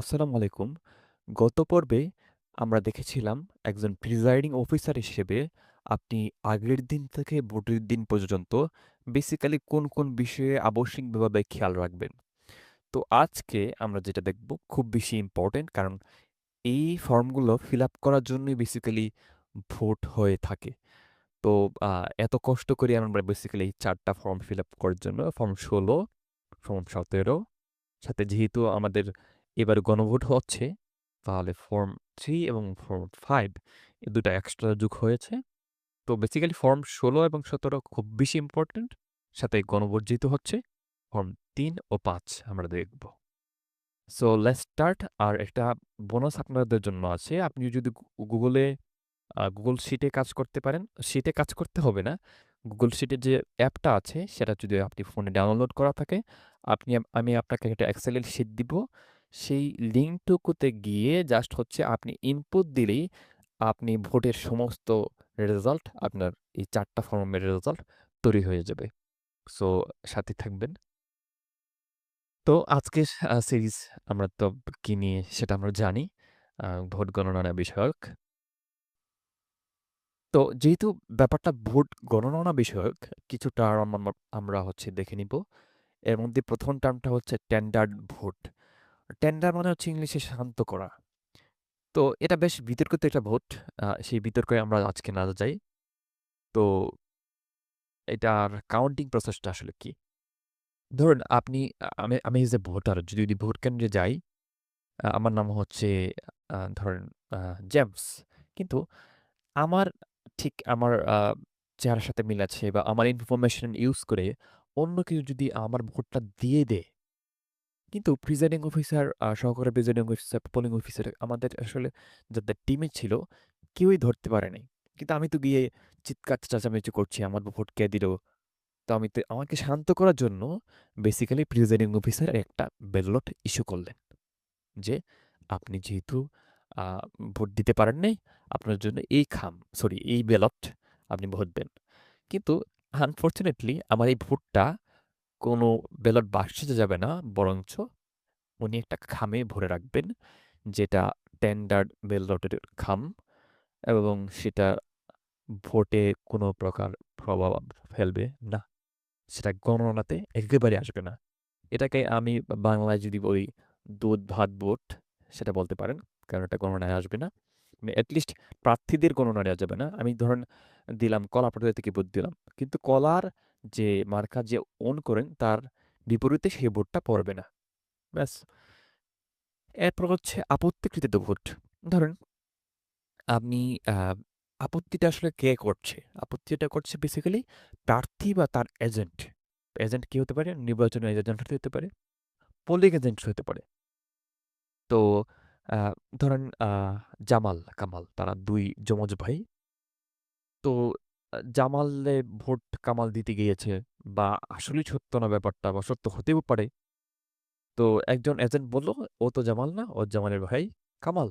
আসসালামু আলাইকুম। গত পর্বে আমরা দেখেছিলাম একজন প্রিজাইডিং অফিসার হিসেবে আপনি আগের দিন থেকে ভোটের দিন পর্যন্ত বেসিক্যালি কোন, কোন বিষয়ে আবশ্যিকভাবে খেয়াল রাখবেন। তো আজকে আমরা যেটা দেখব খুব বেশি ইম্পোর্টেন্ট কারণ এই ফর্মগুলো ফিল আপ করার জন্যই বেসিক্যালি ভোট হয়ে থাকে। তো এত কষ্ট করি আমরা বেসিক্যালি এই ৪ টা ফর্ম ফিল আপ করার জন্য ফর্ম ১৬, ফর্ম ১৭ সাথে যেহেতু আমাদের এবার গণভোট হচ্ছে, তাহলে ফর্ম থ্রি এবং ফর্ম ফাইভ এই ২ টা এক্সট্রা যুগ হয়েছে। তো বেসিক্যালি ফর্ম ১৬ এবং ১৭ খুব বেশি ইম্পোর্টেন্ট। সাথে গণভোট যেহেতু হচ্ছে, ফর্ম তিন ও পাঁচ আমরা দেখব। সো লেটস স্টার্ট আর একটা বোনাস আপনাদের জন্য আছে। আপনি যদি গুগলে গুগল শিটে কাজ করতে পারেন, শিটে কাজ করতে হবে না। গুগল শিটের যে অ্যাপটা আছে সেটা যদি আপনি ফোনে ডাউনলোড করা থাকে, আপনি আমি আপনাকে একটা এক্সেলের শিট দিব। সেই লিঙ্কটুকুতে গিয়ে জাস্ট হচ্ছে আপনি ইনপুট দিলেই আপনি ভোটের সমস্ত রেজাল্ট আপনার এই চারটা ফর্মের রেজাল্ট তৈরি হয়ে যাবে। সো সাথে থাকবেন। তো আজকে সিরিজ আমরা তো কি নিয়ে সেটা আমরা জানি। ভোট গণনা বিষয়ক। তো যেহেতু ব্যাপারটা ভোট গণনা বিষয়ক, কিছু টার্ম আমরা হচ্ছে দেখে নিব। এর মধ্যে প্রথম টার্মটা হচ্ছে টেন্ডার্ড ভোট। টেন্ডার মানে হচ্ছে ইংলিশে শান্ত করা। তো এটা বেশ বিতর্কিত একটা ভোট। সেই বিতর্কে আমরা আজকে না যাই। তো এটার কাউন্টিং প্রসেসটা আসলে কি? ধরুন আপনি আমি আমি এজ এ ভোটার যদি ভোট কেন্দ্রে যাই, আমার নাম হচ্ছে ধরেন জেমস। কিন্তু আমার ঠিক আমার চেহারার সাথে মিল আছে বা আমার ইনফরমেশন ইউজ করে অন্য কেউ যদি আমার ভোটটা দিয়ে দেয় কিন্তু প্রিজাইডিং অফিসার, সহকারী প্রিজাইডিং অফিসার, পোলিং অফিসার আমাদের আসলে যাদের টিমে ছিল কেউই ধরতে পারে নাই। কিন্তু আমি তো গিয়ে চিৎকার চেঁচামেচি করছি, আমার ভোট কে দিল? তো আমি তো আমাকে শান্ত করার জন্য বেসিক্যালি প্রিজাইডিং অফিসার একটা ব্যালট ইস্যু করলেন। যে আপনি যেহেতু ভোট দিতে পারেন নাই, আপনার জন্য এই খাম সরি এই ব্যালট আপনি ভোট দেন। কিন্তু আনফরচুনেটলি আমার এই ভোটটা কোনো ব্যালট বাক্সে যাবে না, বরঞ্চ উনি একটা খামে ভরে রাখবেন, যেটা টেন্ডার্ড ব্যালটের খাম এবং সেটা ভোটে কোনো প্রকার প্রভাব ফেলবে না। সেটা গণনাতে একেবারে আসবে না। এটাকে আমি বাংলায় যদি বলি দুধ ভাত ভোট, সেটা বলতে পারেন। কারণ এটা গণনায় আসবে না। মানে এটলিস্ট প্রার্থীদের গণনা নেওয়া যাবে না। আমি ধরেন দিলাম কলা প্রার্থী থেকে ভোট দিলাম। কিন্তু কলার যে মার্কা যে ওন করেন তার বিপরীতে সেই ভোটটা পড়বে না। ব্যাস। এরপর হচ্ছে আপত্তিকৃত ভোট। ধরেন আপনি আপত্তিটা আসলে কে করছে? আপত্তিটা করছে বেসিক্যালি প্রার্থী বা তার এজেন্ট। এজেন্ট কি হতে পারে? নির্বাচনী এজেন্ট হতে পারে, পোলিং এজেন্ট হতে পারে। তো ধরেন জামাল, কামাল তারা দুই যমজ ভাই। তো জামালে ভোট কামাল দিতে গিয়েছে বা আসলেই সত্য না ব্যাপারটা বা সত্য হতেও পারে। তো একজন এজেন্ট বলল, "ও তো জামাল না, ও জামালের ভাই কামাল।"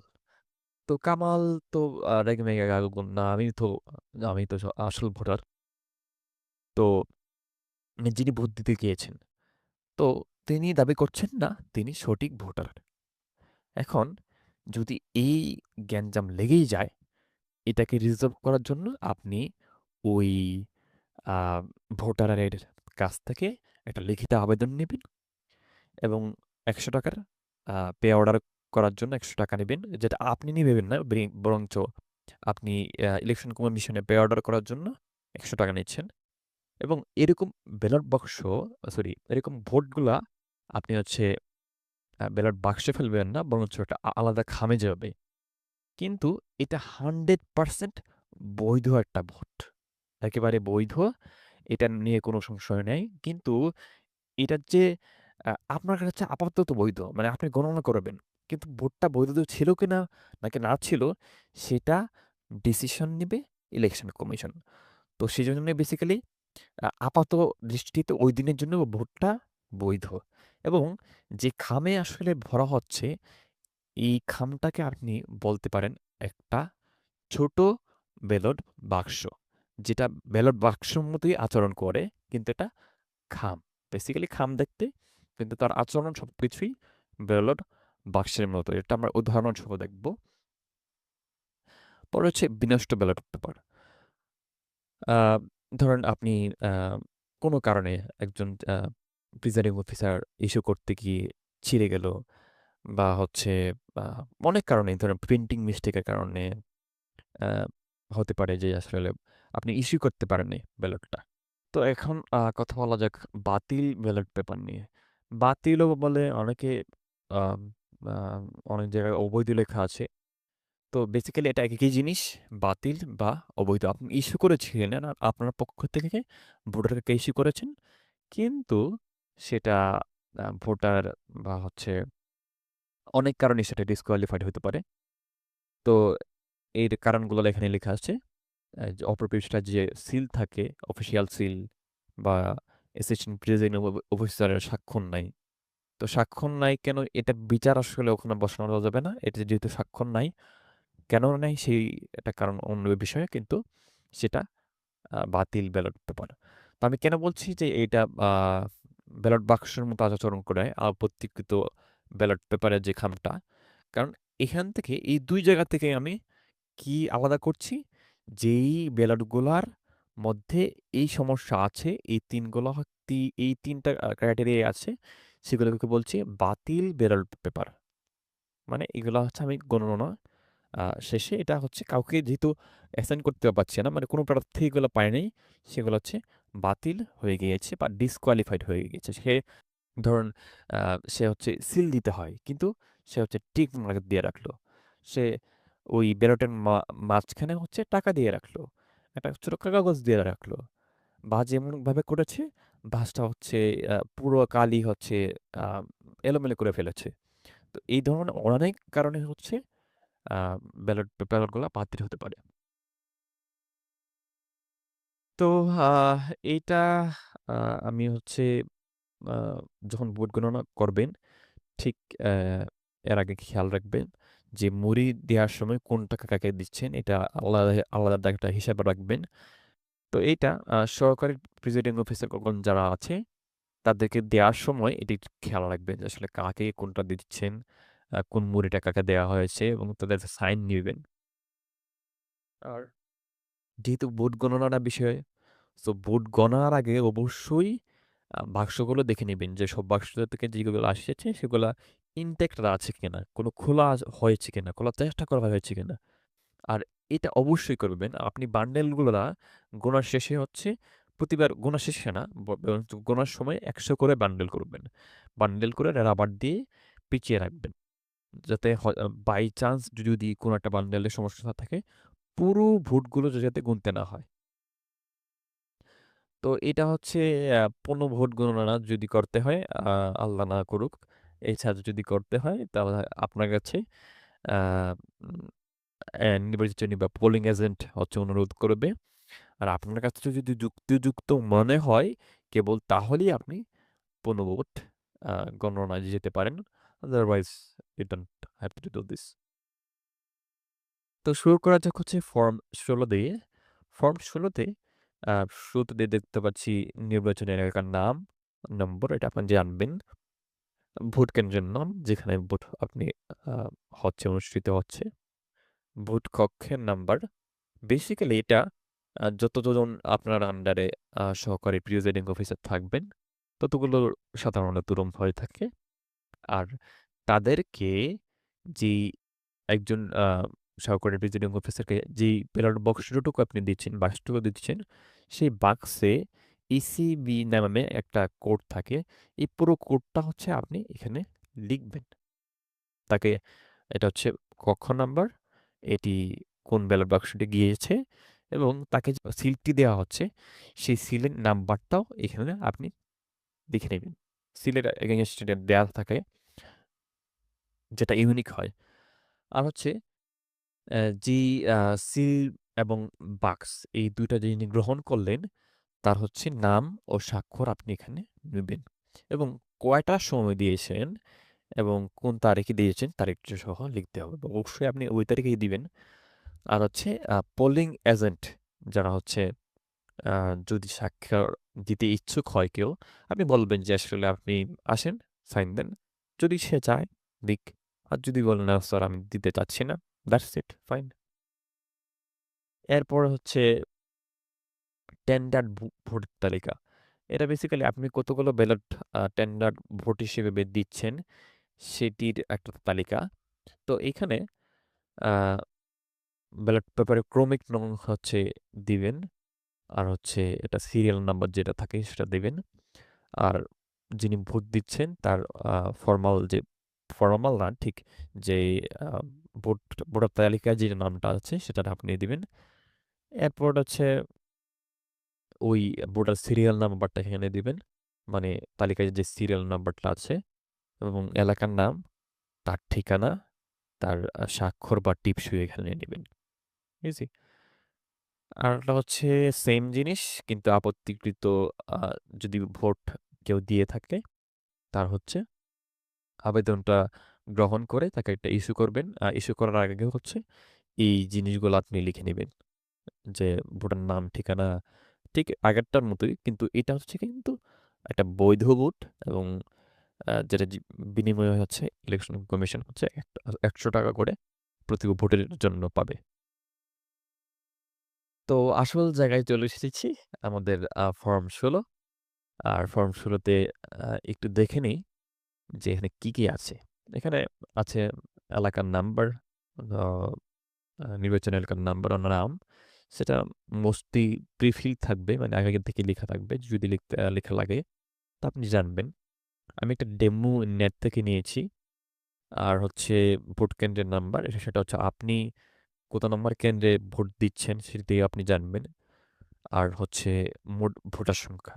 তো কামাল তো আ রেগেমেগে আগুন না আমি তো আমি তো আসল ভোটার। তো যিনি ভোট দিতে গিয়েছেন, তো তিনি দাবি করছেন না তিনি সঠিক ভোটার। এখন যদি এই গ্যাঞ্জাম লেগেই যায়, এটাকে রিজার্ভ করার জন্য আপনি ওই ভোটারের কাছ থেকে একটা লিখিত আবেদন নিবেন এবং একশো টাকার পে অর্ডার করার জন্য ৳১০০ নিবেন। যেটা আপনি নিবেন না, ব্রি, বরঞ্চ আপনি ইলেকশন কমিশনে পে অর্ডার করার জন্য ৳১০০ নিচ্ছেন এবং এরকম ব্যালট বাক্স সরি এরকম ভোটগুলা আপনি হচ্ছে ব্যালট বাক্সে ফেলবেন না, বরঞ্চ একটা আলাদা খামে যাবে। কিন্তু এটা 100% বৈধ একটা ভোট। একেবারে বৈধ। এটা নিয়ে কোনো সংশয় নেই। কিন্তু এটার যে আপনার কাছে আপাতত বৈধ। মানে আপনি গণনা করবেন। কিন্তু ভোটটা বৈধ ছিল কিনা নাকি না ছিল সেটা ডিসিশন নিবে ইলেকশন কমিশন। তো সেজন্য বেসিক্যালি আ আপাত দৃষ্টিতে ওই দিনের জন্য ভোটটা বৈধ। এবং যে খামে আসলে ভরা হচ্ছে, এই খামটাকে আপনি বলতে পারেন একটা ছোট ব্যালট বাক্স। যেটা ব্যালট বাক্সের মতোই আচরণ করে, কিন্তু এটা খাম। বেসিক্যালি খাম দেখতে, কিন্তু তার আচরণ সব কিছুই ব্যালট বাক্সের মতো। এটা আমরা উদাহরণসহ দেখব। পরে হচ্ছে বিনষ্ট ব্যালট পেপার। ধরেন আপনি কোনো কারণে একজন প্রিজাইডিং অফিসার ইস্যু করতে গিয়ে ছিঁড়ে গেল বা হচ্ছে অনেক কারণেই, ধরেন প্রিন্টিং মিস্টেকের কারণে হতে পারে যে আসলে আপনি ইস্যু করতে পারেননি ব্যালটটা। তো এখন কথা বলা যাক বাতিল ব্যালট পেপার নিয়ে। বাতিলও বলে অনেকে অনেক জায়গায় অবৈধ লেখা আছে। তো বেসিক্যালি এটা একই জিনিস, বাতিল বা অবৈধ। আপনি ইস্যু করেছিলেন আর আপনার পক্ষ থেকে ভোটারকে ইস্যু করেছেন। কিন্তু সেটা ভোটার বা হচ্ছে অনেক কারণে সেটা ডিসকোয়ালিফাইড হতে পারে। তো এর কারণগুলো এখানে লেখা আছে। অপর পৃষ্ঠায় যে সিল থাকে, অফিসিয়াল সিল বা অ্যাসিস্ট্যান্ট প্রিজাইডিং অফিসারের স্বাক্ষর নাই। তো স্বাক্ষর নাই কেন এটা বিচার আসলে ওখানে বসানো যাবে না। এটা যেহেতু স্বাক্ষর নাই, কেন নাই সেই একটা কারণ অন্য বিষয়ে কিন্তু সেটা বাতিল ব্যালট পেপার। তো আমি কেন বলছি যে এইটা ব্যালট বাক্সের মতো আচরণ করে আপত্তিকৃত ব্যালট পেপারের যে খামটা। কারণ এখান থেকে এই দুই জায়গা থেকে আমি কি আলাদা করছি? যেই ব্যালটগুলার মধ্যে এই সমস্যা আছে, এই ৩ গুলো এই ৩ টা ক্রাইটেরিয়া আছে, সেগুলোকে বলছি বাতিল ব্যালট পেপার। মানে এগুলো হচ্ছে আমি গণনা শেষে এটা হচ্ছে কাউকে যেহেতু অ্যাসাইন করতে পারছি না, মানে কোনো প্রার্থী এগুলো পায় নাই, সেগুলো হচ্ছে বাতিল হয়ে গিয়েছে বা ডিসকোয়ালিফাইড হয়ে গিয়েছে। সে ধরুন সে হচ্ছে সিল দিতে হয়। কিন্তু সে হচ্ছে টিক মার্ক দিয়ে রাখল। সে ওই ব্যালটের মাঝখানে হচ্ছে টাকা দিয়ে রাখল। একটা ছোট কাগজ দিয়ে রাখল। ভাঁজ এমনভাবে করেছে, ভাঁজটা হচ্ছে পুরো কালি হচ্ছে এলোমেলো করে ফেলেছে। তো এই ধরনের অনেক কারণে হচ্ছে ব্যালট পেপারগুলা বাতিল হতে পারে। তো এইটা আমি হচ্ছে যখন ভোট গণনা করবেন, ঠিক এর আগে খেয়াল রাখবেন যে মুড়ি দেওয়ার সময় কোন টাকা কাকে দিচ্ছেন এটা আলাদা আলাদা একটা হিসাব রাখবেন। তো এইটা সহকারী প্রিজাইডিং অফিসারগণ যারা আছে তাদেরকে দেওয়ার সময় এটি খেয়াল রাখবেন যে আসলে কাকে কোনটা দিচ্ছেন, কোন মুড়িটা কাকে দেওয়া হয়েছে এবং তাদের সাইন নিবেন। আর যেহেতু ভোট গণনাটা বিষয়, সো ভোট গণনার আগে অবশ্যই বাক্সগুলো দেখে নিবেন যে সব বাক্স থেকে যেগুলো এসেছে সেগুলা ইনটেক্ট আছে কিনা, কোনো খোলা হয়েছে কিনা, খোলার চেষ্টা করা হয়েছে কিনা। আর এটা অবশ্যই করবেন। আপনি বান্ডেলগুলা গোনার শেষে হচ্ছে প্রতিবার গোনা শেষে না, গোনার সময় ১০০ করে বান্ডেল করবেন। বান্ডেল করে রাবার দিয়ে পেঁচিয়ে রাখবেন। যাতে বাই চান্স যদি কোনো একটা বান্ডেলের সমস্যা থাকে, পুরো ভোটগুলো যাতে গুনতে না হয়। তো এটা হচ্ছে ১৫ ভোট গণনা যদি করতে হয়, আল্লাহ না করুক। এছাড়া যদি করতে হয় তাহলে আপনার কাছে উম বা পোলিং এজেন্ট হচ্ছে অনুরোধ করবে। আর আপনার কাছে যদি যুক্তিযুক্ত মনে হয় কেবল তাহলেই আপনি ১৫ ভোট আ গণনায় যেতে পারেন। Otherwise you don't have to do this. তো শুরু করা যাক হচ্ছে ফর্ম ১৬ দিয়ে। ফর্ম ১৬ তে শুরুতে দেখতে পাচ্ছি নির্বাচনী এলাকার নাম, নম্বর এটা আপনি জানবেন। ভোট কেন্দ্রের নাম যেখানে ভোট আপনি হচ্ছে অনুষ্ঠিত হচ্ছে। ভোট কক্ষের নাম্বার। বেসিক্যালি এটা যতজন আপনার আন্ডারে সহকারী প্রিজাইডিং অফিসার থাকবেন, ততগুলো সাধারণত রুম হয়ে থাকে। আর তাদেরকে যেই একজন সহকারী প্রিজাইডিং অফিসারকে যেই ব্যালট বক্সটুকু আপনি দিচ্ছেন, বাক্সটুকু দিচ্ছেন, সেই বাক্সে ইসিবি নামে একটা কোড থাকে। এই পুরো কোডটা হচ্ছে আপনি এখানে লিখবেন। তাকে এটা হচ্ছে কক্ষ নাম্বার, এটি কোন ব্যালট বাক্সটি গিয়েছে এবং তাকে সিলটি দেওয়া হচ্ছে, সেই সিলের নাম্বারটাও এখানে আপনি লিখে নেবেন। সিলের এগেইনস্ট এটা দেয়া থাকে যেটা ইউনিক হয়। আর হচ্ছে যে সিল এবং বাক্স এই ২ টা যিনি গ্রহণ করলেন, তার হচ্ছে নাম ও স্বাক্ষর আপনি এখানে নিবেন এবং কয়টা সময় দিয়েছেন এবং কোন তারিখে দিয়েছেন তারিখটা সহ লিখতে হবে। অবশ্যই আপনি ওই তারিখেই দিবেন। আর হচ্ছে পোলিং এজেন্ট যারা হচ্ছে যদি স্বাক্ষর দিতে ইচ্ছুক হয় কেউ, আপনি বলবেন যে আসলে আপনি আসেন, সাইন দেন। যদি সে চায় দিক, আর যদি বলেন, "না স্যার আমি দিতে চাচ্ছি না।" That's it, fine. এরপর হচ্ছে টেন্ডার্ড ভো ভোটের তালিকা। এটা বেসিক্যালি আপনি কতগুলো ব্যালট আ টেন্ডার্ড ভোট হিসেবে দিচ্ছেন, সেটির একটা তালিকা। তো এইখানে আ ব্যালট পেপারের ক্রমিক নং হচ্ছে দিবেন। আর হচ্ছে এটা সিরিয়াল নাম্বার যেটা থাকে সেটা দেবেন আর যিনি ভোট দিচ্ছেন তার ফর্মাল যে ফর্মাল না ঠিক যে ভোট ভোটার তালিকায় যে নামটা আছে সেটা আপনি দিবেন। এরপর হচ্ছে ওই ভোটার সিরিয়াল নাম্বারটা এখানে দিবেন। মানে তালিকায় যে সিরিয়াল নাম্বারটা আছে এবং এলাকার নাম, তার ঠিকানা, তার স্বাক্ষর বা টিপসই এখানে নিবেন। ইজি। আরেকটা হচ্ছে সেম জিনিস কিন্তু আপত্তিকৃত যদি ভোট কেউ দিয়ে থাকে, তার হচ্ছে আবেদনটা গ্রহণ করে তাকে একটা ইস্যু করবেন। ইস্যু করার আগে হচ্ছে এই জিনিসগুলো আপনি লিখে নিবেন। যে ভোটার নাম, ঠিকানা ঠিক আগেরটার মতোই কিন্তু এটা হচ্ছে কিন্তু একটা বৈধ ভোট এবং যেটা বিনিময়ে হচ্ছে ইলেকশন কমিশন হচ্ছে একশো টাকা করে প্রতি ভোটের জন্য পাবে। তো আসল জায়গায় চলে এসেছি আমাদের ফর্ম ১৬ আর ফর্ম ১৬ তে আ একটু দেখে নিই যে এখানে কী কী আছে। এখানে আছে এলাকার নাম্বার, আ এলাকার নাম্বার নাম। সেটা মোস্টলি প্রিফিল থাকবে মানে আগে থেকে লেখা থাকবে। যদি লিখতে লেখা লাগে তা আপনি জানবেন। আমি একটা ডেমো নেট থেকে নিয়েছি। আর হচ্ছে ভোট কেন্দ্রের নাম্বার সেটা হচ্ছে আপনি কত নম্বর কেন্দ্রে ভোট দিচ্ছেন সেটি আপনি জানবেন। আর হচ্ছে মোট ভোটার সংখ্যা।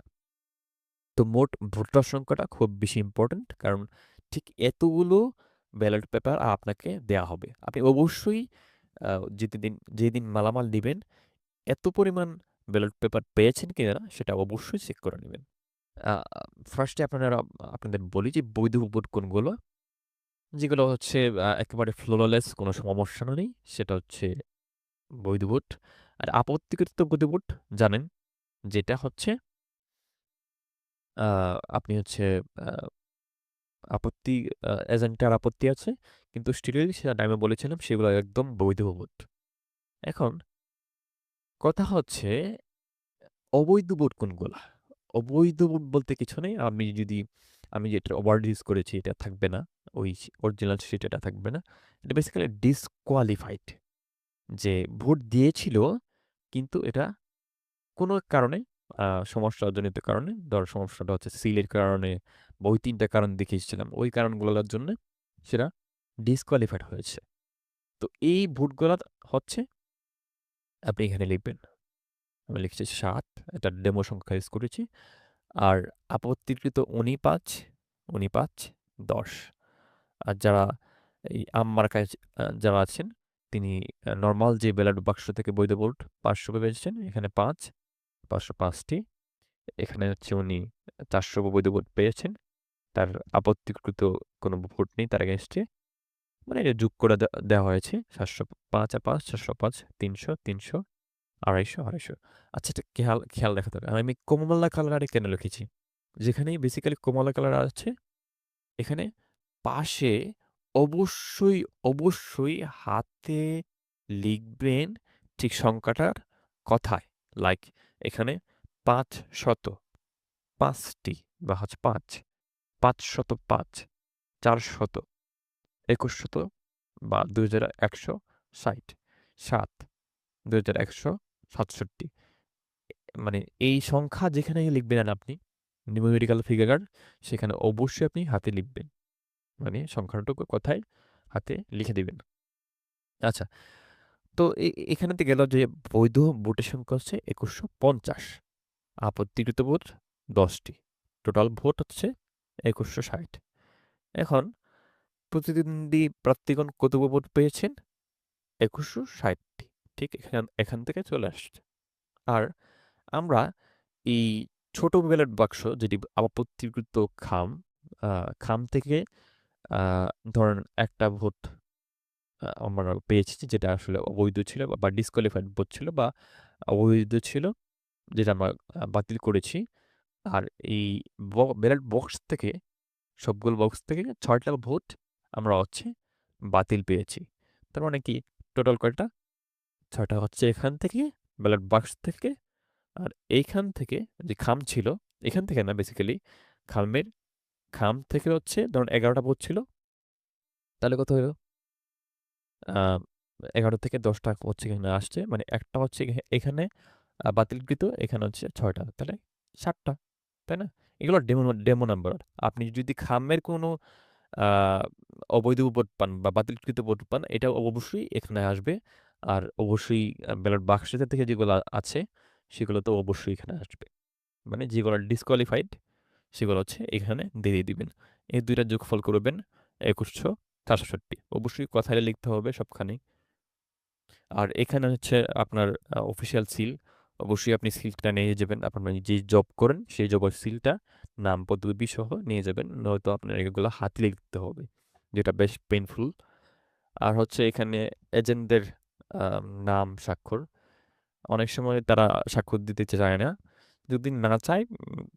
তো মোট ভোটার সংখ্যাটা খুব বেশি ইম্পোর্টেন্ট। কারণ ঠিক এতগুলো ব্যালট পেপার আপনাকে দেয়া হবে। আপনি অবশ্যই যেদিন যেদিন মালামাল নিবেন, এত পরিমাণ ব্যালট পেপার পেয়েছেন কিনা সেটা অবশ্যই চেক করে নেবেন ফার্স্টে আপনারা আপনাদের বলি যে বৈধ ভোট কোনগুলো? যেগুলো হচ্ছে একেবারে ফ্লোরলেস কোনো সমস্যা নেই। সেটা হচ্ছে বৈধ ভোট। আর আপত্তিকৃত বৈধ ভোট জানেন যেটা হচ্ছে আপনি হচ্ছে আপত্তি এজেন্টের আপত্তি আছে। কিন্তু স্টিল সেটা আমি বলেছিলাম সেগুলো একদম বৈধ ভোট। এখন কথা হচ্ছে অবৈধ ভোট কোনগুলা? অবৈধ ভোট বলতে কিছু নেই। আমি যদি আমি যেটা ওয়ার্ড ইউজ করেছি এটা থাকবে না। ওই অরিজিনাল সেটা থাকবে না। এটা বেসিক্যালি ডিসকোয়ালিফাইড। যে ভোট দিয়েছিল কিন্তু এটা কোনো কারণে সমস্যাজনিত কারণে, ধর সমস্যাটা হচ্ছে সিলের কারণে বা ওই ৩ টা কারণ দেখিয়েছিলাম। ওই কারণগুলোর জন্যে সেটা ডিসকোয়ালিফাইড হয়েছে। তো এই ভোটগুলা হচ্ছে আপনি এখানে লিখবেন। আমি লিখছি ৭ এটা ডেমো সংখ্যা ইউজ করেছি। আর আপত্তিকৃত ৪৯, ৪৯, ১০ আর যারা এই আম মার্কায় আ যারা আছেন তিনি নর্মাল যে ব্যালট বাক্স থেকে বৈধ ভোট ৫০০ পেয়েছেন। এখানে পাঁচ পাঁচশো পাঁচটি এখানে হচ্ছে উনি ৪০০ বৈধ ভোট পেয়েছেন। তার আপত্তিকৃত কোনো ভোট নেই তার এগেইনস্টে। মানে এটা যোগ করে দেওয়া হয়েছে ৭০৫ আর ৫, ৪০৫, ৩০০, ৩০০, ২৫০, ২৫০। আচ্ছা এটা খেয়াল খেয়াল রাখতে হবে। আমি কমলা কালারে কেন লিখেছি? যেখানেই বেসিক্যালি কমলা কালার আছে, এখানে পাশে অবশ্যই, অবশ্যই হাতে লিখবেন ঠিক সংখ্যাটার কথায়। লাইক এখানে পাঁচ শত পাঁচটি বা হচ্ছে ৫, ৫০৫, ৪০০, ২১০০ বা ২১৬০, ৭, ২১৬৭। মানে এই সংখ্যা যেখানেই লিখবেন আপনি নিউমেরিক্যাল ফিগার সেখানে অবশ্যই আপনি হাতে লিখবেন। মানে সংখ্যাটুকু কথায় হাতে লিখে দিবেন। আচ্ছা। তো এ এখানে তো গেল যে বৈধ ভোটের সংখ্যা হচ্ছে ২১৫০। আপত্তিকৃত ভোট দশটি টোটাল ভোট হচ্ছে ২১৬০। এখন প্রতিদ্বন্দ্বী প্রার্থীগণ কতগুলো ভোট পেয়েছেন? ২১৬০ টি। ঠিক এখান এখান থেকে চলে আসছে। আর আমরা এই ছোট ব্যালট বাক্স যেটি আপত্তিকৃত খাম, খাম থেকে ধরেন একটা ভোট আমরা পেয়েছি যেটা আসলে অবৈধ ছিল বা ডিসকোয়ালিফাইড ভোট ছিল বা অবৈধ ছিল যেটা আমরা বাতিল করেছি। আর এই ব্যালট বক্স থেকে সবগুলো বক্স থেকে ৬ টা ভোট আমরা হচ্ছে বাতিল পেয়েছি। তার মানে কি? টোটাল কয়টা? ছয়টা হচ্ছে এখান থেকে, ব্যালট বাক্স থেকে, আর এইখান থেকে যে খাম ছিল, এখান থেকে না বেসিক্যালি খামের খাম থেকে হচ্ছে ধরুন এগারোটা ভোট ছিল তাহলে কত হলো? এগারো থেকে দশটা হচ্ছে এখানে আসছে মানে একটা হচ্ছে এখানে বাতিলকৃত, এখানে হচ্ছে ছয়টা, তাহলে সাতটা, তাই না? এগুলো ডেমো ডেমো নাম্বার। আপনি যদি খামের কোনো অবৈধ ভোট পান বা বাতিলকৃত ভোট পান এটা অবশ্যই এখানে আসবে। আর অবশ্যই ব্যালট বাক্সের থেকে যেগুলো আছে, সেগুলো তো অবশ্যই এখানে আসবে। মানে যেগুলো ডিসকোয়ালিফাইড সেগুলো হচ্ছে এখানে দিয়ে দিবেন। এই দুইটা যোগফল করবেন একুশশো সাতষট্টি। অবশ্যই কথায় লিখতে হবে সবখানেই। আর এখানে হচ্ছে আপনার অফিসিয়াল সিল অবশ্যই আপনি সিলটা নিয়ে যাবেন। আপনার যে জব করেন, সেই জবের সিলটা নাম পদ্ধতি সহ নিয়ে যাবেন। নয়তো আপনার এগুলো হাতে লিখতে হবে, যেটা বেশ পেনফুল আর হচ্ছে এখানে এজেন্টদের নাম স্বাক্ষর। অনেক সময় তারা স্বাক্ষর দিতে চায় না। যদি না চায়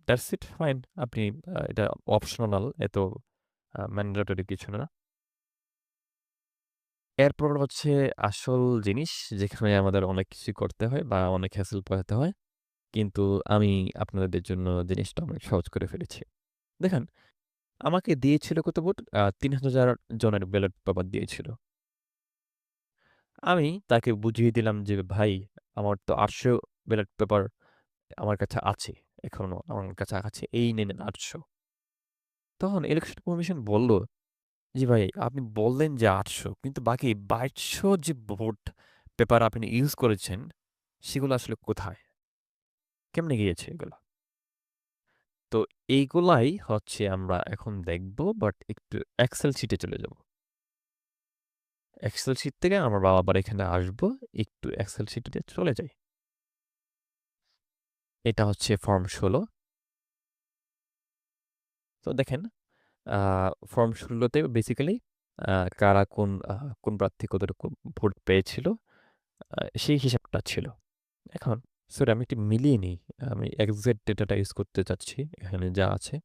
দ্যাটস ইট ফাইন আপনি এটা অপশনাল এত ম্যান্ডেটরি কিছু না। এরপর হচ্ছে আসল জিনিস, যেখানে আমাদের অনেক কিছু করতে হয় বা অনেক হ্যাসেল পোহাতে হয়। কিন্তু আমি আপনাদের জন্য জিনিসটা অনেক সহজ করে ফেলেছি। দেখেন, আমাকে দিয়েছিল কত ভোট তিন হাজার জনের ব্যালট পেপার দিয়েছিল। আমি তাকে বুঝিয়ে দিলাম যে, ভাই, আমার তো আটশো ব্যালট পেপার আমার কাছে আছে, এখনও আমার কাছে আছে, এই নেন আটশো। তখন ইলেকশন কমিশন বলল, জি ভাই, আপনি বললেন যে আটশো, কিন্তু বাকি বাইশশো যে ভোট পেপার আপনি ইউজ করেছেন, সেগুলো আসলে কোথায়? কেমনে গিয়েছে এগুলো? তো এইগুলাই হচ্ছে আমরা এখন দেখব বাট একটু এক্সেল শিটে চলে যাব। এক্সেল শিট থেকে আমরা আবার এখানে আসব, একটু এক্সেল শিটে চলে যাই। এটা হচ্ছে ফর্ম ষোলো। তো দেখেন ফর্ম ষোলোতে বেসিক্যালি কারা কোন কোন প্রার্থী কতটুকু ভোট পেয়েছিল সেই হিসাবটা ছিল। এখন সরি আমি একটু মিলিয়ে নিই। আমি এক্সাক্ট ডেটাটা ইউজ করতে চাচ্ছি, এখানে যা আছে।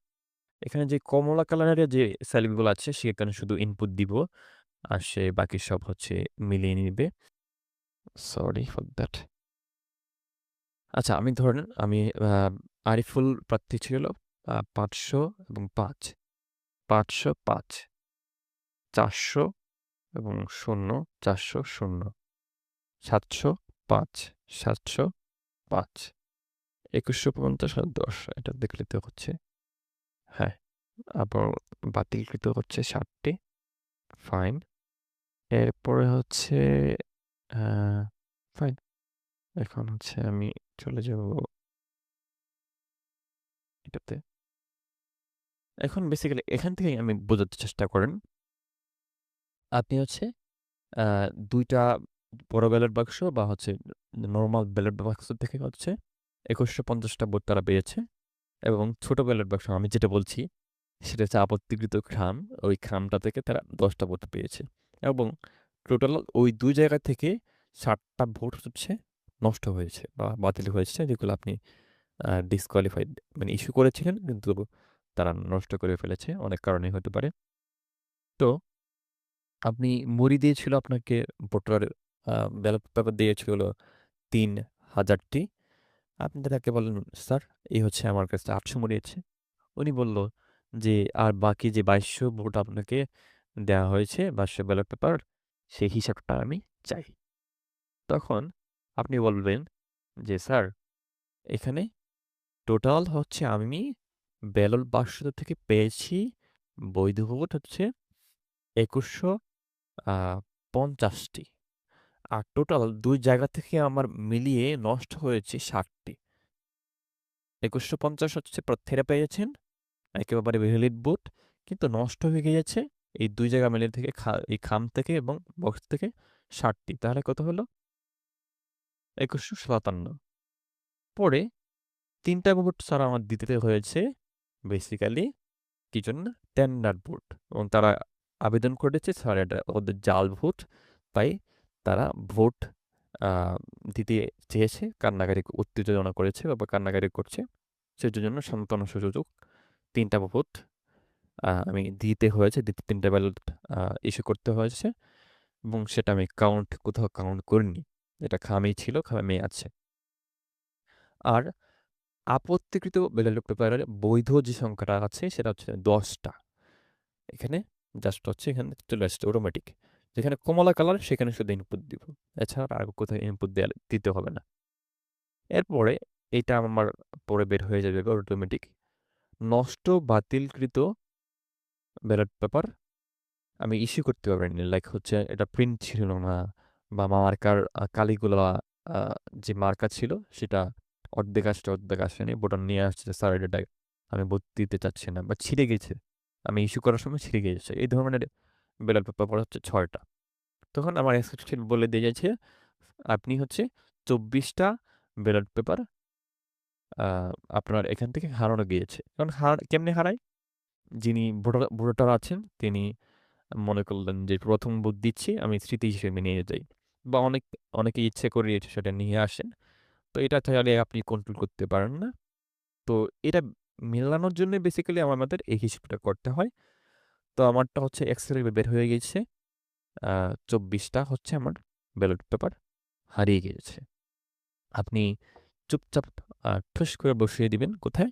এখানে যে কমলা কালারের যে স্যালিগুলো আছে, সেখানে শুধু ইনপুট দিব, আর সে বাকি সব হচ্ছে মিলিয়ে নিবে। সরি ফর দ্যাট আচ্ছা আমি ধরেন, আমি আরিফুল প্রার্থী ছিল পাঁচশো এবং পাঁচ। পাঁচশো পাঁচ, চারশো এবং শূন্য, চারশো শূন্য, সাতশো পাঁচ, সাতশো পাঁচ, একুশশো পঞ্চাশ আর দশ, এটা দেখলে তো হচ্ছে। হ্যাঁ আবার বাতিলকৃত হচ্ছে ষাটটি ফাইন এরপরে হচ্ছে ফাইন এখন হচ্ছে আমি চলে যাব এটাতে। এখন বেসিক্যালি এখান থেকে আমি বোঝাতে চেষ্টা করেন। আপনি হচ্ছে দুইটা বড় ব্যালট বাক্স বা হচ্ছে নর্মাল ব্যালট বাক্স থেকে হচ্ছে একুশশো পঞ্চাশটা ভোট তারা পেয়েছে এবং ছোট ব্যালট বাক্স আমি যেটা বলছি সেটা হচ্ছে আপত্তিকৃত খাম। ওই খামটা থেকে তারা দশটা ভোট পেয়েছে এবং টোটাল ওই দুই জায়গা থেকে ষাটটা ভোট হচ্ছে নষ্ট হয়েছে বা বাতিল হয়েছে যেগুলো আপনি ডিসকোয়ালিফাইড মানে ইস্যু করেছিলেন কিন্তু তারা নষ্ট করে ফেলেছে। অনেক কারণে হতে পারে। তো আপনি মুড়ি দিয়েছিল আপনাকে ভোটার ব্যালট পেপার দিয়েছিল তিন হাজারটি। আপনি তাকে বলেন স্যার, এই হচ্ছে আমার কাছে আটশো মরিয়েছে। উনি বলল যে, আর বাকি যে বাইশশো ভোট আপনাকে দেওয়া হয়েছে, বাইশশো ব্যালট পেপার সেই হিসাবটা আমি চাই। তখন আপনি বলবেন যে, স্যার, এখানে টোটাল হচ্ছে আমি ব্যালট বাক্স থেকে পেয়েছি, বৈধ ভোট হচ্ছে একুশশো পঞ্চাশটি। আর টোটাল দুই জায়গা থেকে আমার মিলিয়ে নষ্ট হয়েছে ষাটটি। একুশশো পঞ্চাশ হচ্ছে প্রত্যেরা পেয়েছেন একেবারে ভ্যালিড বুট কিন্তু নষ্ট হয়ে গিয়েছে। এই দুই জায়গা মিলিয়ে থেকে এই খাম থেকে এবং বক্স থেকে ষাটটি। তাহলে কত হলো? একুশশো সাতান্ন। পরে তিনটা বুট স্যার আমার দিতে হয়েছে বেসিক্যালি কি জন্য? টেন্ডার ভোট এবং তারা আবেদন করেছে স্যার এটা ওদের জাল ভোট তাই তারা ভোট দিতে চেয়েছে কান্নাকারি উত্তেজনা করেছে বা কান্নাকারি করছে সেটার জন্য সান্ত্বনা সুযোগ তিনটা ভোট আমি দিতে হয়েছে, দিতে ৩ টা ব্যালট ইস্যু করতে হয়েছে এবং সেটা আমি কাউন্ট কোথাও কাউন্ট করিনি। এটা খামই ছিল, খামে আছে। আর আপত্তিকৃত ব্যালট পেপারের বৈধ যে সংখ্যাটা আছে সেটা হচ্ছে দশটা এখানে জাস্ট হচ্ছে এখানে চলে আসছে অটোমেটিক। যেখানে কমলা কালার সেখানে শুধু ইনপুট দিব। এছাড়া আর কোথাও ইনপুট দেয়া দিতে হবে না। এরপরে এটা আমার পরে বের হয়ে যাবে অটোমেটিক। নষ্ট বাতিলকৃত ব্যালট পেপার আমি ইস্যু করতে পারিনি। লাইক হচ্ছে এটা প্রিন্ট ছিল না বা মার্কার কালিগুলা যে মার্কার ছিল সেটা অর্ধেক আসছে, অর্ধেক আসেনি। বোটাম নিয়ে আসছে স্যার এটা আমি ভোট দিতে চাচ্ছি না বা ছিঁড়ে গেছে। আমি ইস্যু করার সময় ছিঁড়ে গিয়েছে। এই ধরনের ব্যালট পেপার হচ্ছে ৬ টা। তখন আমার এক্সেপশন বলে দিয়েছে আপনি হচ্ছে ২৪ টা ব্যালট পেপার আপনার এখান থেকে হারানো গিয়েছে। কারণ হার, কেমনে হারায়? যিনি ভোটার আছেন, তিনি মনে করলেন যে প্রথম ভোট দিচ্ছি, আমি স্মৃতি হিসেবে নিয়ে যাই। বা অনেক, অনেকে ইচ্ছে করে সেটা নিয়ে আসেন। তো এটা চাইলে আপনি কন্ট্রোল করতে পারেন না। তো এটা মেলানোর জন্য বেসিক্যালি আমাদের এই হিসেবটা করতে হয়। তো আমারটা হচ্ছে এক্সেলে বের হয়ে গেছে। চব্বিশটা হচ্ছে আমার ব্যালট পেপার হারিয়ে গিয়েছে। আপনি চুপচাপ ঠুস করে বসিয়ে দিবেন কোথায়?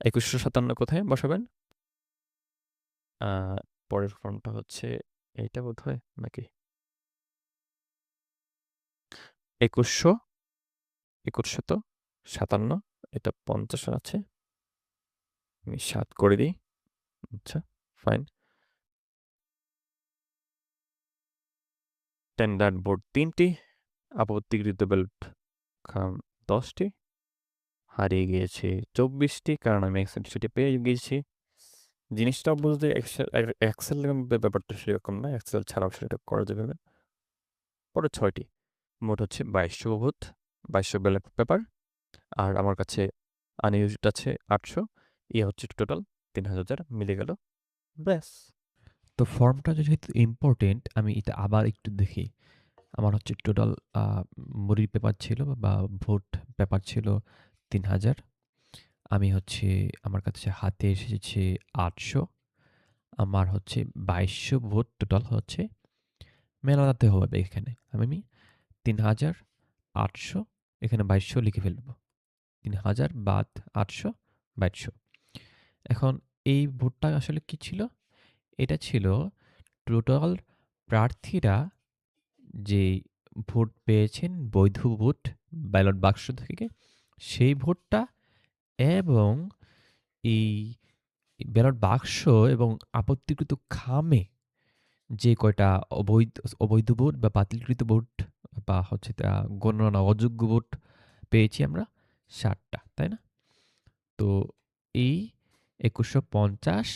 ২১৫৭ কোথায় বসাবেন? পরের ফর্মটা হচ্ছে এইটা বোধহয় নাকি? ২১০০ ২১৫৭ এটা ৫০ আছে। আমি সাত করে দিই। আচ্ছা, ফাইন। স্ট্যান্ডার্ড বোর্ড ৩ টি, আপত্তিকৃত ব্যালট খাম ১০ টি, হারিয়ে গিয়েছে চব্বিশটি কারণ আমি এক্সেল শিটে পেয়ে গিয়েছি। জিনিসটা বুঝতে এক্সেল এক্সেল ব্যাপারটা সেরকম না। এক্সেল ছাড়াও সেটা করা যাবে। পরে ছয়টি মোট হচ্ছে ২২০০ ভোট, ২২০০ ব্যালট পেপার। আর আমার কাছে আনইউজড আছে ৮০০। ইয়ে হচ্ছে টোটাল ৩০০০ মিলে গেল। ব্যাস। তো ফর্মটা যেহেতু ইম্পোর্টেন্ট আমি এটা আবার একটু দেখি। আমার হচ্ছে টোটাল মুড়ির পেপার ছিল বা ভোট পেপার ছিল ৩০০০। আমি হচ্ছে, আমার কাছে হাতে এসেছে ৮০০। আমার হচ্ছে বাইশশো ভোট টোটাল হচ্ছে মেলাতে হবে এখানে। আমি ৩৮০০ এখানে বাইশশো লিখে ফেলব। ৩০০০ বাদ আটশো, বাইশশো এখন এই ভোটটা আসলে কি ছিল? এটা ছিল টোটাল প্রার্থীরা যে ভোট পেয়েছেন বৈধ ভোট, ব্যালট বাক্স থেকে, সেই ভোটটা এবং এই ব্যালট বাক্স এবং আপত্তিকৃত খামে যে কয়টা অবৈধ অবৈধ ভোট বা বাতিলকৃত ভোট বা হচ্ছে তা গণনা অযোগ্য ভোট পেয়েছি আমরা ষাটটা, তাই না? তো এই একুশশো পঞ্চাশ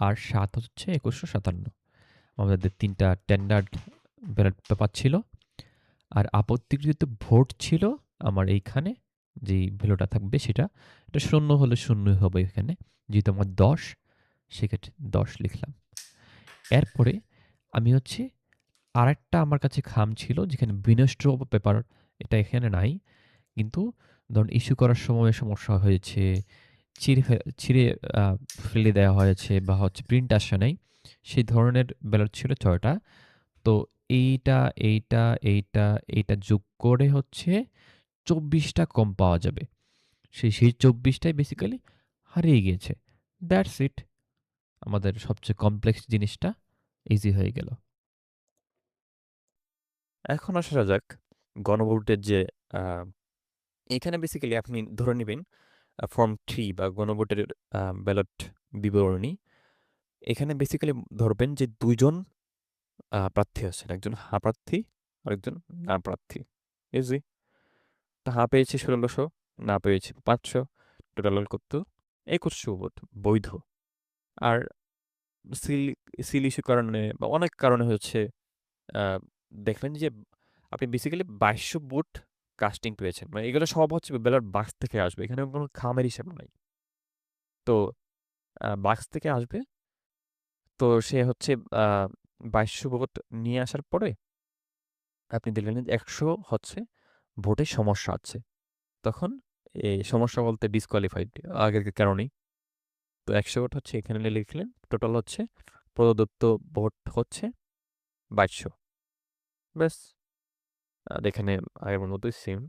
আর সাত হচ্ছে একুশশো সাতান্ন। আমাদের তিনটা টেন্ডার্ড ব্যালট পেপার ছিল। আর আপত্তিকৃত ভোট ছিল আমার এইখানে যেই ভ্যালুটা থাকবে সেটা। এটা শূন্য হলে শূন্য হবে এখানে। যেহেতু আমার দশ, সেক্ষেত্রে দশ লিখলাম। এরপরে আমি হচ্ছে আরেকটা আমার কাছে খাম ছিল, যেখানে বিনষ্ট পেপার এটা এখানে নাই। কিন্তু ধরুন ইস্যু করার সময় সমস্যা হয়েছে ছিঁড়ে ছিঁড়ে ফেলে দেওয়া হয়েছে বা হচ্ছে প্রিন্ট আসে নাই, সেই ধরনের ব্যালট ছিল ছয়টা। তো এইটা এইটা এইটা এইটা যোগ করে হচ্ছে চব্বিশটা কম পাওয়া যাবে। সেই সেই চব্বিশটাই বেসিক্যালি হারিয়ে গিয়েছে। দ্যাটস ইট আমাদের সবচেয়ে কমপ্লেক্স জিনিসটা ইজি হয়ে গেল। এখন আসা যাক গণভোটের যে এখানে বেসিক্যালি আপনি ধরে নেবেন ফর্ম থ্রি বা গণভোটের ব্যালট বিবরণী, এখানে বেসিক্যালি ধরবেন যে দুইজন প্রার্থী আছেন। একজন হা প্রার্থী আর একজন না প্রার্থী। ইজি তা হা পেয়েছে ষোলোশো, না পেয়েছে পাঁচশো টোটাল করতো একুশশো ভোট, বৈধ। আর সিল সিল ইস্যু কারণে বা অনেক কারণে হচ্ছে দেখলেন যে আপনি বেসিক্যালি বাইশশো ভোট কাস্টিং পেয়েছেন। মানে এগুলো সব হচ্ছে বেলার বাক্স থেকে আসবে। এখানে কোনো খামের হিসেব নাই। তো বাক্স থেকে আসবে। তো সে হচ্ছে বাইশশো ভোট নিয়ে আসার পরে আপনি দেখলেন একশো হচ্ছে ভোটে সমস্যা আছে। তখন এই সমস্যা বলতে ডিসকোয়ালিফাইড আগের কারণেই। তো একশো ভোট হচ্ছে এখানে লিখলেন। টোটাল হচ্ছে প্রদত্ত ভোট হচ্ছে বাইশশো ব্যাস। আর এখানে আগের মতোই সেম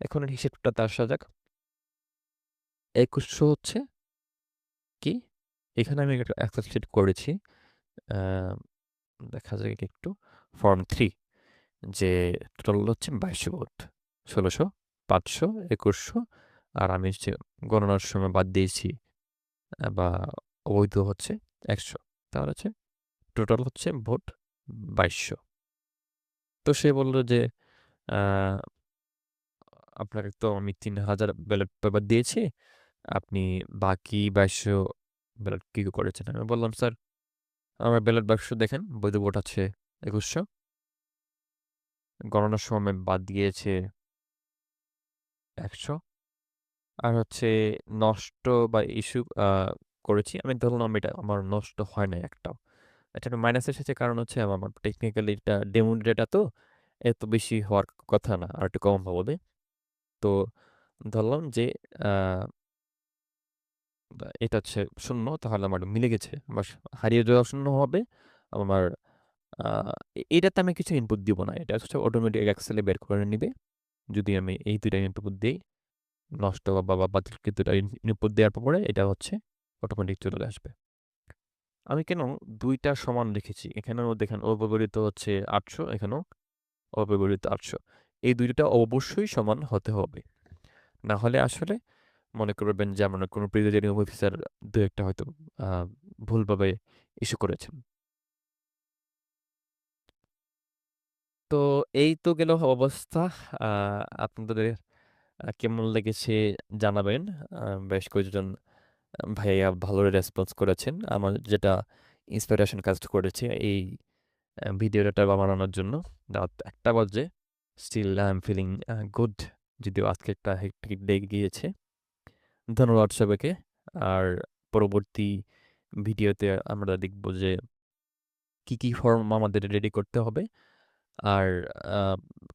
এখন এর হিসেবটাতে আসা যাক। একুশশো হচ্ছে কি? এখানে আমি একটা সেট করেছি। দেখা যায় কি একটু। ফর্ম থ্রি যে টোটাল হচ্ছে বাইশশো ভোট। ষোলোশো, পাঁচশো, একুশশো, আর আমি হচ্ছে গণনার সময় বাদ দিয়েছি। বা অবৈধ হচ্ছে একশো। তাহলে হচ্ছে টোটাল হচ্ছে ভোট বাইশশো। তো সে বলল যে আপনাকে তো আমি তিন হাজার ব্যালট পেপার দিয়েছি। আপনি বাকি বাইশশো ব্যালট কী করেছেন? আমি বললাম, স্যার, আমার ব্যালট বাক্স দেখেন, বৈধ ভোট আছে একুশশো। গণনার সময় বাদ দিয়েছে একশো। আর হচ্ছে নষ্ট বা ইস্যু করেছি। আমি ধরলাম এটা আমার নষ্ট হয় না একটাও। এটা মাইনাস এসেছে, কারণ হচ্ছে আমার টেকনিক্যালি এটা ডেমো ডেটা তো। এত বেশি হওয়ার কথা না, আর একটু কম হবে তো ধরলাম যে এটা হচ্ছে শূন্য, তাহলে আমার মিলে গেছে। আমার হারিয়ে যাওয়া শূন্য হবে। আমার এটাতে আমি কিছু ইনপুট দিব না। এটা হচ্ছে অটোমেটিক এক্সেলে বের করে নিবে। যদি আমি এই দুইটা ইনপুট দিই, নষ্ট বা বা দুটা ইনপুট দেওয়ার পরে এটা হচ্ছে অটোমেটিক চলে আসবে। আমি কেন দুইটা সমান রেখেছি? এখানেও দেখেন, অব্যবহৃত হচ্ছে আটশো, এখানেও অব্যবহৃত আটশো এই দুইটা অবশ্যই সমান হতে হবে। না হলে আসলে মনে করবেন যে আমরা কোনো প্রিজাইডিং অফিসার দু একটা হয়তো ভুলভাবে ইস্যু করেছেন। তো এই তো গেল অবস্থা। আপনাদের কেমন লেগেছে জানাবেন। বেশ কয়েকজন ভাইয়া ভালো রেসপন্স করেছেন। আমার যেটা ইন্সপিরেশন কাজ করেছে এই ভিডিওটা বানানোর জন্য। রাত একটা বাজে। Still I am feeling good যদিও আজকে একটা হেক্টিক ডে গিয়েছে। ধন্যবাদ সবাইকে আর পরবর্তী ভিডিওতে আমরা দেখব যে কি কি ফর্ম আমাদের রেডি করতে হবে। আর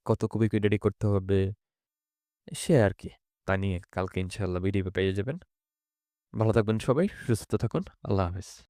কত কপি রেডি করতে হবে, সে আর কি তা নিয়ে কালকে ইনশাল্লাহ ভিডিও পেয়ে যাবেন। ভালো থাকবেন সবাই, সুস্থ থাকুন। আল্লাহ হাফেজ।